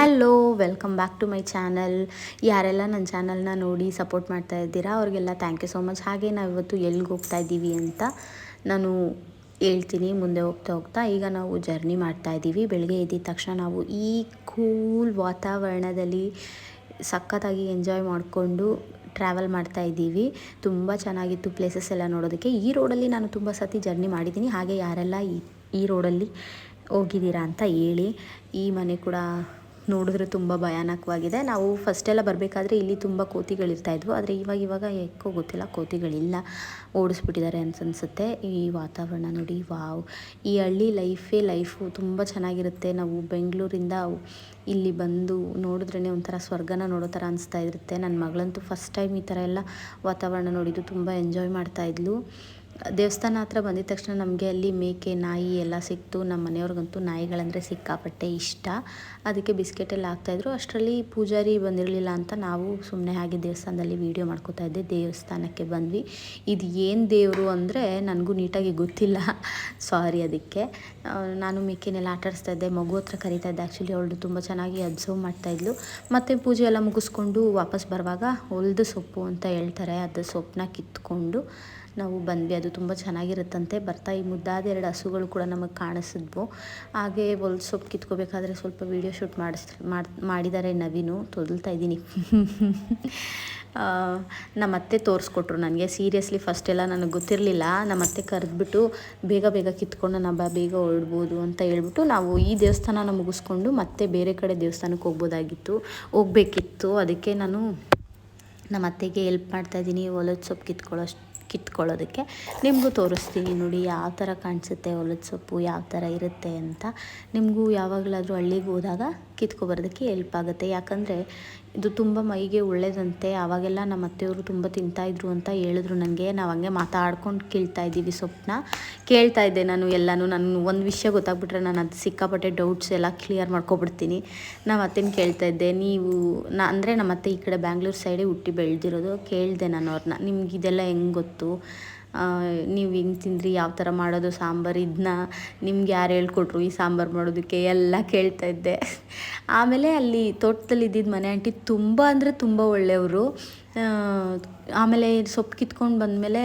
Hello welcome back to my channel ಯಾರೆಲ್ಲ ನನ್ನ ಚಾನಲ್ನ ನೋಡಿ ಸಪೋರ್ಟ್ ಮಾಡ್ತಾ ಇದ್ದೀರಾ, ಅವ್ರಿಗೆಲ್ಲ ಥ್ಯಾಂಕ್ ಯು ಸೋ ಮಚ್ ಹಾಗೆ ನಾವು ಇವತ್ತು ಎಲ್ಲಿಗೆ ಹೋಗ್ತಾ ಇದ್ದೀವಿ ಅಂತ ನಾನು ಹೇಳ್ತೀನಿ, ಮುಂದೆ ಹೋಗ್ತಾ ಹೋಗ್ತಾ. ಈಗ ನಾವು ಜರ್ನಿ ಮಾಡ್ತಾ ಇದ್ದೀವಿ. ಬೆಳಗ್ಗೆ ಎದ್ದಿದ ತಕ್ಷಣ ನಾವು ಈ ಕೂಲ್ ವಾತಾವರಣದಲ್ಲಿ ಸಖತ್ತಾಗಿ ಎಂಜಾಯ್ ಮಾಡಿಕೊಂಡು ಟ್ರಾವೆಲ್ ಮಾಡ್ತಾ ಇದ್ದೀವಿ. ತುಂಬ ಚೆನ್ನಾಗಿತ್ತು ಪ್ಲೇಸಸ್ ಎಲ್ಲ ನೋಡೋದಕ್ಕೆ. ಈ ರೋಡಲ್ಲಿ ನಾನು ತುಂಬ ಸತಿ ಜರ್ನಿ ಮಾಡಿದ್ದೀನಿ. ಹಾಗೆ ಯಾರೆಲ್ಲ ಈ ಈ ರೋಡಲ್ಲಿ ಹೋಗಿದ್ದೀರಾ ಅಂತ ಹೇಳಿ ಈ ಮನೆ ಕೂಡ ನೋಡಿದ್ರೆ ತುಂಬ ಭಯಾನಕವಾಗಿದೆ. ನಾವು ಫಸ್ಟೆಲ್ಲ ಬರಬೇಕಾದ್ರೆ ಇಲ್ಲಿ ತುಂಬ ಕೋತಿಗಳಿರ್ತಾಯಿದ್ವು ಆದರೆ ಇವಾಗ ಇವಾಗ ಯಾಕೋ ಗೊತ್ತಿಲ್ಲ, ಕೋತಿಗಳಿಲ್ಲ. ಓಡಿಸ್ಬಿಟ್ಟಿದ್ದಾರೆ ಅಂತ ಅನಿಸುತ್ತೆ ಈ ವಾತಾವರಣ ನೋಡಿ, ವಾವ್. ಈ ಹಳ್ಳಿ ಲೈಫೇ ಲೈಫು ತುಂಬ ಚೆನ್ನಾಗಿರುತ್ತೆ. ನಾವು ಬೆಂಗಳೂರಿಂದ ಇಲ್ಲಿ ಬಂದು ನೋಡಿದ್ರೇ ಒಂಥರ ಸ್ವರ್ಗನ ನೋಡೋ ಥರ ಅನಿಸ್ತಾ ಇರುತ್ತೆ. ನನ್ನ ಮಗಳಂತೂ ಫಸ್ಟ್ ಟೈಮ್ ಈ ಥರ ಎಲ್ಲ ವಾತಾವರಣ ನೋಡಿದ್ದು ತುಂಬ ಎಂಜಾಯ್ ಮಾಡ್ತಾಯಿದ್ಲು ದೇವಸ್ಥಾನ ಹತ್ರ ಬಂದಿದ ತಕ್ಷಣ ನಮಗೆ ಅಲ್ಲಿ ಮೇಕೆ, ನಾಯಿ ಎಲ್ಲ ಸಿಕ್ತು. ನಮ್ಮ ಮನೆಯವ್ರಿಗಂತೂ ನಾಯಿಗಳಂದರೆ ಸಿಕ್ಕಾಪಟ್ಟೆ ಇಷ್ಟ. ಅದಕ್ಕೆ ಬಿಸ್ಕೆಟ್ ಎಲ್ಲ ಹಾಕ್ತಾಯಿದ್ರು ಅಷ್ಟರಲ್ಲಿ ಪೂಜಾರಿ ಬಂದಿರಲಿಲ್ಲ ಅಂತ ನಾವು ಸುಮ್ಮನೆ ಹಾಗೆ ದೇವಸ್ಥಾನದಲ್ಲಿ ವೀಡಿಯೋ ಮಾಡ್ಕೋತಾ ಇದ್ದೆ. ದೇವಸ್ಥಾನಕ್ಕೆ ಬಂದ್ವಿ. ಇದು ಏನು ದೇವರು ಅಂದರೆ ನನಗೂ ನೀಟಾಗಿ ಗೊತ್ತಿಲ್ಲ. ಸಾರಿ ಅದಕ್ಕೆ. ನಾನು ಮೇಕೆನೆಲ್ಲ ಆಟಾಡಿಸ್ತಾ ಇದ್ದೆ. ಮಗು ಹತ್ರ ಕರಿತಾ ಇದ್ದೆ. ಆ್ಯಕ್ಚುಲಿ ಅವಳು ತುಂಬ ಚೆನ್ನಾಗಿ ಅಬ್ಸರ್ವ್ ಮಾಡ್ತಾಯಿದ್ಲು ಮತ್ತು ಪೂಜೆ ಎಲ್ಲ ಮುಗಿಸ್ಕೊಂಡು ವಾಪಸ್ ಬರುವಾಗ, ಹೊಲ್ದು ಸೊಪ್ಪು ಅಂತ ಹೇಳ್ತಾರೆ. ಅದು ಸೊಪ್ಪನ್ನ ಕಿತ್ಕೊಂಡು ನಾವು ಬಂದ್ವಿ. ಅದು ತುಂಬ ಚೆನ್ನಾಗಿರುತ್ತಂತೆ. ಬರ್ತಾ ಈ ಮುದ್ದಾದ ಎರಡು ಹಸುಗಳು ಕೂಡ ನಮಗೆ ಕಾಣಿಸಿದ್ವು. ಹಾಗೆ ಹೊಲ್ದು ಸೊಪ್ಪು ಕಿತ್ಕೋಬೇಕಾದ್ರೆ ಸ್ವಲ್ಪ ವೀಡಿಯೋ ಶೂಟ್ ಮಾಡಿಸ್ ಮಾಡಿದ್ದಾರೆ ನವೀನು. ತೊದಲ್ತಾ ಇದ್ದೀನಿ. ನಮ್ಮ ಅತ್ತೆ ತೋರಿಸ್ಕೊಟ್ರು ನನಗೆ. ಸೀರಿಯಸ್ಲಿ ಫಸ್ಟ್ ಎಲ್ಲ ನನಗೆ ಗೊತ್ತಿರಲಿಲ್ಲ. ನಮ್ಮ ಅತ್ತೆ ಕರೆದ್ಬಿಟ್ಟು ಬೇಗ ಬೇಗ ಕಿತ್ಕೊಂಡು ನಮ್ಮ ಬೇಗ ಹೊರಡ್ಬೋದು ಅಂತ ಹೇಳ್ಬಿಟ್ಟು ನಾವು ಈ ದೇವಸ್ಥಾನನ ಮುಗಿಸ್ಕೊಂಡು ಮತ್ತೆ ಬೇರೆ ಕಡೆ ದೇವಸ್ಥಾನಕ್ಕೆ ಹೋಗ್ಬೋದಾಗಿತ್ತು. ಹೋಗಬೇಕಿತ್ತು. ಅದಕ್ಕೆ ನಾನು ನಮ್ಮ ಅತ್ತೆಗೆ ಎಲ್ಪ್ ಮಾಡ್ತಾಯಿದ್ದೀನಿ ಹೊಲದ ಸೊಪ್ಪು ಕಿತ್ಕೊಳ್ಳೋಷ್ಟು ಕಿತ್ಕೊಳ್ಳೋದಕ್ಕೆ. ನಿಮಗೂ ತೋರಿಸ್ತೀನಿ ನೋಡಿ, ಯಾವ ಥರ ಕಾಣಿಸುತ್ತೆ ಹೊಲದ ಸೊಪ್ಪು, ಯಾವ ಥರ ಇರುತ್ತೆ ಅಂತ. ನಿಮಗೂ ಯಾವಾಗಲಾದರೂ ಹಳ್ಳಿಗೆ ಹೋದಾಗ ಕಿತ್ಕೊಬರೋದಕ್ಕೆ ಹೆಲ್ಪ್ ಆಗುತ್ತೆ. ಯಾಕಂದರೆ ಇದು ತುಂಬ ಮೈಗೆ ಒಳ್ಳೇದಂತೆ. ಆವಾಗೆಲ್ಲ ನಮ್ಮ ಅತ್ತೆಯವರು ತುಂಬ ತಿಂತಾಯಿದ್ರು ಅಂತ ಹೇಳಿದ್ರು ನನಗೆ. ನಾವು ಹಂಗೆ ಮಾತಾಡ್ಕೊಂಡು ಕೇಳ್ತಾ ಇದ್ದೀವಿ ಸೊಪ್ಪನ್ನ. ಕೇಳ್ತಾ ಇದ್ದೆ ನಾನು ಎಲ್ಲನೂ. ನಾನು ಒಂದು ವಿಷಯ ಗೊತ್ತಾಗ್ಬಿಟ್ರೆ ನಾನು ಅದು ಸಿಕ್ಕಾಪಟ್ಟೆ ಡೌಟ್ಸ್ ಎಲ್ಲ ಕ್ಲಿಯರ್ ಮಾಡ್ಕೊಬಿಡ್ತೀನಿ. ನಮ್ಮ ಅತ್ತೆನ ಕೇಳ್ತಾ ಇದ್ದೆ, ನೀವು ನಾ ಅಂದರೆ ನಮ್ಮ ಅತ್ತೆ ಈ ಕಡೆ ಬ್ಯಾಂಗ್ಳೂರು ಸೈಡೇ ಹುಟ್ಟಿ ಬೆಳೆದಿರೋದು. ಕೇಳಿದೆ ನಾನು ಅವ್ರನ್ನ. ನಿಮ್ಗೆ ಇದೆಲ್ಲ ಹೆಂಗೆ ಗೊತ್ತು? ನೀವು ಹಿಂಗೆ ತಿಂದ್ರಿ? ಯಾವ ಥರ ಮಾಡೋದು? ಸಾಂಬಾರು ಇದನ್ನ ನಿಮ್ಗೆ ಯಾರು ಹೇಳ್ಕೊಟ್ರು ಈ ಸಾಂಬಾರು ಮಾಡೋದಕ್ಕೆ? ಎಲ್ಲ ಕೇಳ್ತಾ ಇದ್ದೆ. ಆಮೇಲೆ ಅಲ್ಲಿ ತೋಟದಲ್ಲಿ ಇದ್ದಿದ್ದ ಮನೆ ಆಂಟಿ ತುಂಬ ಅಂದರೆ ತುಂಬ ಒಳ್ಳೆಯವರು. ಆಮೇಲೆ ಸೊಪ್ಪು ಕಿತ್ಕೊಂಡು ಬಂದಮೇಲೆ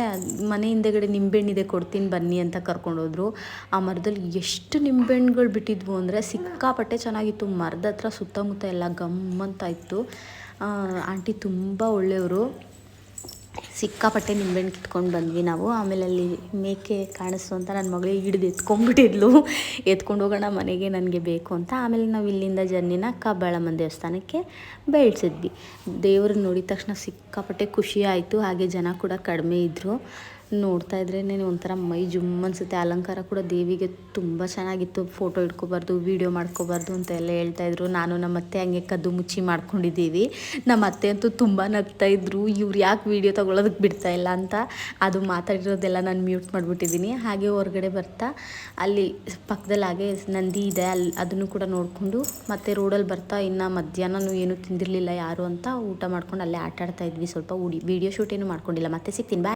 ಮನೆ ಹಿಂದೆಗಡೆ ನಿಂಬೆಹಣ್ಣಿದೆ ಕೊಡ್ತೀನಿ ಬನ್ನಿ ಅಂತ ಕರ್ಕೊಂಡೋದ್ರು ಆ ಮರದಲ್ಲಿ ಎಷ್ಟು ನಿಂಬೆಹಣ್ಣುಗಳು ಬಿಟ್ಟಿದ್ವು ಅಂದರೆ ಸಿಕ್ಕಾಪಟ್ಟೆ ಚೆನ್ನಾಗಿತ್ತು. ಮರದ ಹತ್ರ ಸುತ್ತಮುತ್ತ ಎಲ್ಲ ಗಮ್ಮಂತ ಇತ್ತು ಆಂಟಿ ತುಂಬ ಒಳ್ಳೆಯವರು. ಸಿಕ್ಕಾಪಟ್ಟೆ ನಿಂಬೆಹಣ್ಣು ಕಿತ್ಕೊಂಡು ಬಂದ್ವಿ ನಾವು. ಆಮೇಲೆ ಅಲ್ಲಿ ಮೇಕೆ ಕಾಣಿಸ್ತು ಅಂತ ನನ್ನ ಮಗಳಿಗೆ ಹಿಡಿದು ಎತ್ಕೊಂಡ್ಬಿಟ್ಟಿದ್ಲು. ಎತ್ಕೊಂಡು ಹೋಗೋಣ, ಮನೆಗೆ ನನಗೆ ಬೇಕು ಅಂತ. ಆಮೇಲೆ ನಾವು ಇಲ್ಲಿಂದ ಜರ್ನಿನ ಕಬ್ಬಾಳಮ್ಮನ ದೇವಸ್ಥಾನಕ್ಕೆ ಬೆಳೆಸಿದ್ವಿ ದೇವ್ರನ್ನ ನೋಡಿದ ತಕ್ಷಣ ಸಿಕ್ಕಾಪಟ್ಟೆ ಖುಷಿ ಆಯಿತು. ಹಾಗೆ ಜನ ಕೂಡ ಕಡಿಮೆ ಇದ್ದರು ನೋಡ್ತಾ ಇದ್ರೇ ಒಂಥರ ಮೈ ಜುಮ್ ಅನಿಸುತ್ತೆ. ಅಲಂಕಾರ ಕೂಡ ದೇವಿಗೆ ತುಂಬ ಚೆನ್ನಾಗಿತ್ತು. ಫೋಟೋ ಇಟ್ಕೋಬಾರ್ದು ವೀಡಿಯೋ ಮಾಡ್ಕೋಬಾರ್ದು ಅಂತ ಎಲ್ಲ ಹೇಳ್ತಾಯಿದ್ರು ನಾನು ನಮ್ಮ ಅತ್ತೆ ಹಂಗೆ ಕದ್ದು ಮುಚ್ಚಿ ಮಾಡ್ಕೊಂಡಿದ್ದೀವಿ. ನಮ್ಮ ಅತ್ತೆ ಅಂತೂ ತುಂಬ ನಗ್ತಾಯಿದ್ರು ಇವ್ರು ಯಾಕೆ ವೀಡಿಯೋ ತೊಗೊಳೋದಕ್ಕೆ ಬಿಡ್ತಾ ಇಲ್ಲ ಅಂತ ಅದು ಮಾತಾಡಿರೋದೆಲ್ಲ ನಾನು ಮ್ಯೂಟ್ ಮಾಡಿಬಿಟ್ಟಿದ್ದೀನಿ. ಹಾಗೆ ಹೊರಗಡೆ ಬರ್ತಾ, ಅಲ್ಲಿ ಪಕ್ಕದಲ್ಲಿ ಹಾಗೆ ನಂದಿ ಇದೆ. ಅಲ್ಲಿ ಅದನ್ನು ಕೂಡ ನೋಡಿಕೊಂಡು ಮತ್ತು ರೋಡಲ್ಲಿ ಬರ್ತಾ, ಇನ್ನು ಮಧ್ಯಾಹ್ನನೂ ಏನೂ ತಿಂದಿರಲಿಲ್ಲ ಯಾರು ಅಂತ ಊಟ ಮಾಡ್ಕೊಂಡು ಅಲ್ಲೇ ಆಟಾಡ್ತಾ ಇದ್ವಿ. ಸ್ವಲ್ಪ ಉಡಿ ವೀಡಿಯೋ ಶೂಟ್ ಏನು ಮಾಡ್ಕೊಂಡಿಲ್ಲ. ಮತ್ತೆ ಸಿಗ್ತೀನಿ. ಬಾಯ್